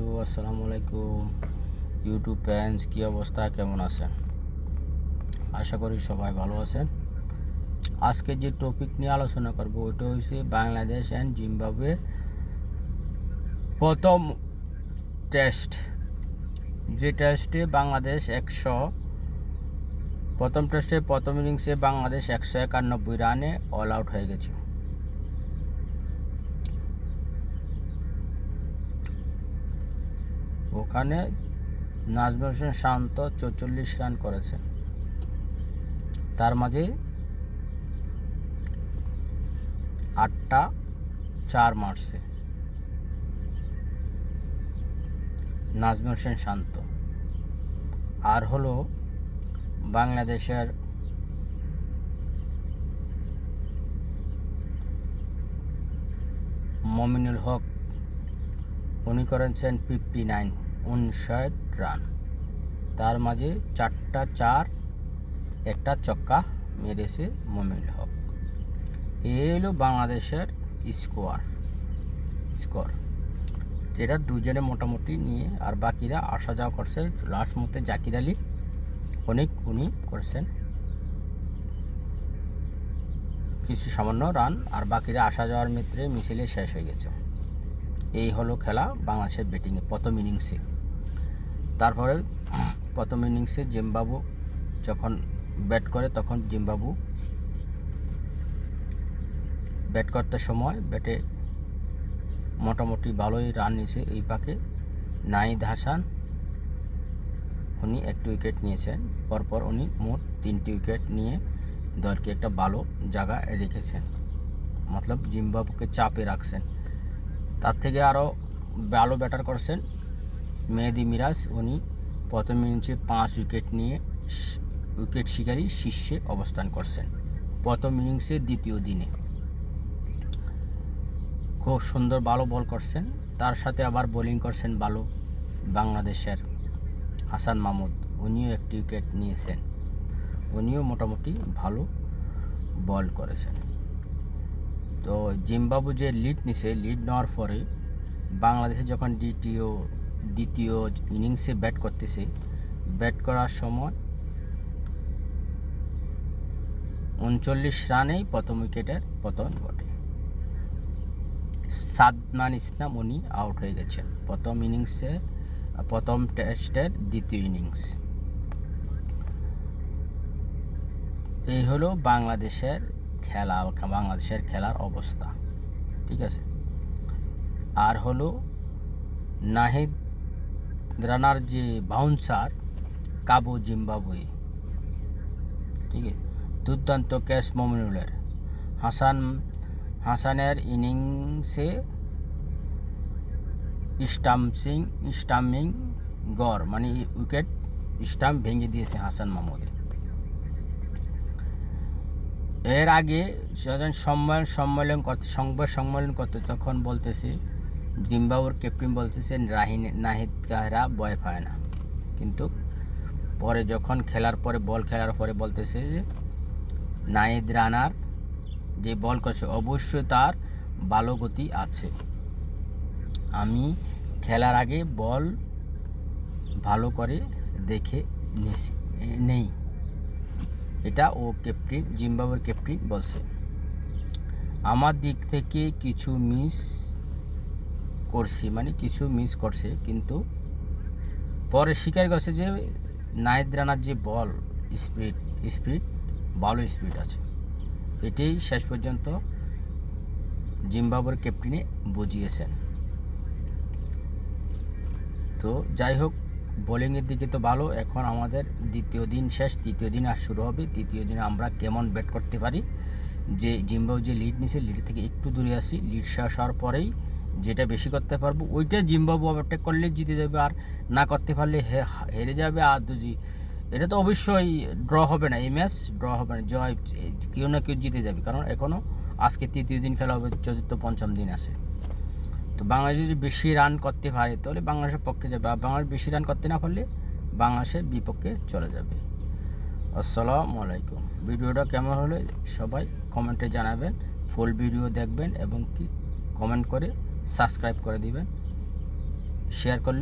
Hello, আসসালামু আলাইকুম। YouTube fans কী অবস্থা? কেমন আছেন? আশা করি সবাই ভালো আছেন। আজকে যে টপিক নিয়ে আলোচনা করব, ওইটা হচ্ছে বাংলাদেশ অ্যান্ড জিম্বাবুয়ে প্রথম টেস্ট যে টেস্টে বাংলাদেশ একশো, প্রথম টেস্টে প্রথম ইনিংসে বাংলাদেশ একশো একানব্বই রানে অল আউট হয়ে গেছে। ওখানে নাজমুল হোসেন শান্ত চৌচল্লিশ রান করেছেন। তার মাঝে আটটা, চার মারছে। নাজমুল হোসেন শান্ত। আর হলো বাংলাদেশের মমিনুল হক, উনি করেছেন ফিফটি নাইন। উনষাট রান। তার মাঝে চারটা চার, একটা চক্কা মেরেছে মমিনুল হক। এই হলো বাংলাদেশের স্কোয়ার, স্কোর। যেটা দুজনে মোটামুটি নিয়ে আর বাকিরা আসা যাওয়া করছে। লাস্ট মুহূর্তে জাকির আলী অনেক উনি করছেন। কিছু সামান্য রান আর বাকিরা আসা যাওয়ার মিত্রে মিছিলে শেষ হয়ে গেছে। এই হলো খেলা বাংলাদেশের ব্যাটিংয়ে প্রথম ইনিংসে তারপরে প্রথম ইনিংসে জিম্বাবু যখন ব্যাট করে, তখন জিম্বাবু ব্যাট করতে সময় ব্যাটে মোটামুটি ভালোই রান নিয়েছে এই পাকে। নাইদ হাসান উনি একটি উইকেট নিয়েছেন, পরপর উনি মোট তিনটি উইকেট নিয়ে দলকে একটা ভালো জায়গায় রেখেছেন। মতলব জিম্বাবুকে চাপে রাখছেন। তার থেকে আরও ভালো ব্যাটার করছেন মেহেদি মিরাজ। উনি প্রথম ইনিংসে পাঁচ উইকেট নিয়ে উইকেট শিকারী শীর্ষে অবস্থান করছেন। প্রথম ইনিংসে দ্বিতীয় দিনে। খুব সুন্দর ভালো বল করছেন। তার সাথে আবার বোলিং করছেন ভালো বাংলাদেশের হাসান মাহমুদ। উনিও একটি উইকেট নিয়েছেন। উনিও মোটামুটি ভালো বল করেছেন। তো জিম্বাবু যে লিড নিছে লিড নেওয়ার পরে বাংলাদেশে যখন দ্বিতীয় দ্বিতীয় ইনিংসে ব্যাট করতেছে ব্যাট করার সময় উনচল্লিশ রানেই প্রথম উইকেটের পতন ঘটে। সাদমান ইসলাম উনি আউট হয়ে গেছেন প্রথম ইনিংসে প্রথম টেস্টের দ্বিতীয় ইনিংস এই হলো বাংলাদেশের খেলা বাংলাদেশের খেলার অবস্থা, ঠিক আছে? আর হলো নাহিদ রানার যে বাউন্সার কাবু জিম্বাবুয়ে, ঠিক আছে? দুর্দান্ত ক্যাশ মমিনুলের। হাসান, হাসানের ইনিংসে স্টাম্পসিং স্টাম্পিং গড় মানে উইকেট স্টাম্প ভেঙে দিয়েছে হাসান মাহমুদের। এর আগে যখন সম্মেলন সম্মেলন করতে, সংবাদ সম্মেলন করতে তখন বলতেছে জিম্বাবুর ক্যাপ্টেন বলতেছে, রাহিন, নাহিদ কাহরা বয় পায় না। কিন্তু পরে যখন খেলার পরে, বল খেলার পরে বলতেছে যে, নাহিদ রানার যে বল করছে, অবশ্যই তার ভালো গতি আছে। আমি খেলার আগে বল ভালো করে দেখে নেছি, নেই। এটা ও ক্যাপ্টেন জিম্বাবুর ক্যাপ্টেন বলছে। আমার দিক থেকে কিছু মিস করছি মানে কিছু মিস করছে, কিন্তু পরে স্বীকার করছে যে নাইদ রানার যে বল, স্পিড স্পিড ভালো স্পিড আছে। এটাই শেষ পর্যন্ত জিম্বাবুর ক্যাপ্টেনে বুঝিয়েছেন। তো যাই হোক বোলিংয়ের দিকে তো ভালো, এখন আমাদের দ্বিতীয় দিন শেষ, তৃতীয় দিন আর শুরু হবে। তৃতীয় দিনে আমরা কেমন ব্যাট করতে পারি? যে জিম্বাবু যে লিড নিছে লিড থেকে একটু দূরে আসি লিড শেষ হওয়ার পরেই যেটা বেশি করতে পারব, ওইটা জিম্বাবু ওভারটেক করলে জিতে যাবে আর না করতে পারলে হেরে যাবে আর দুজি এটা তো অবশ্যই ড্র হবে না। এই ম্যাচ ড্র হবে না, জয়, কেউ না কেউ জিতে যাবে। কারণ এখনও আজকে তৃতীয় দিন খেলা হবে, চতুর্থ, পঞ্চম দিন আছে। তো বাংলাদেশ যদি বেশি রান করতে পারে, তাহলে বাংলাদেশের পক্ষে যাবে। আর বাংলাদেশ বেশি রান করতে না পারলে বাংলাদেশের বিপক্ষে চলে যাবে। আসসালামু আলাইকুম। ভিডিওটা কেমন হলে সবাই কমেন্টে জানাবেন ফুল ভিডিও দেখবেন এবং কি কমেন্ট করে সাবস্ক্রাইব করে দিবেন। শেয়ার করলে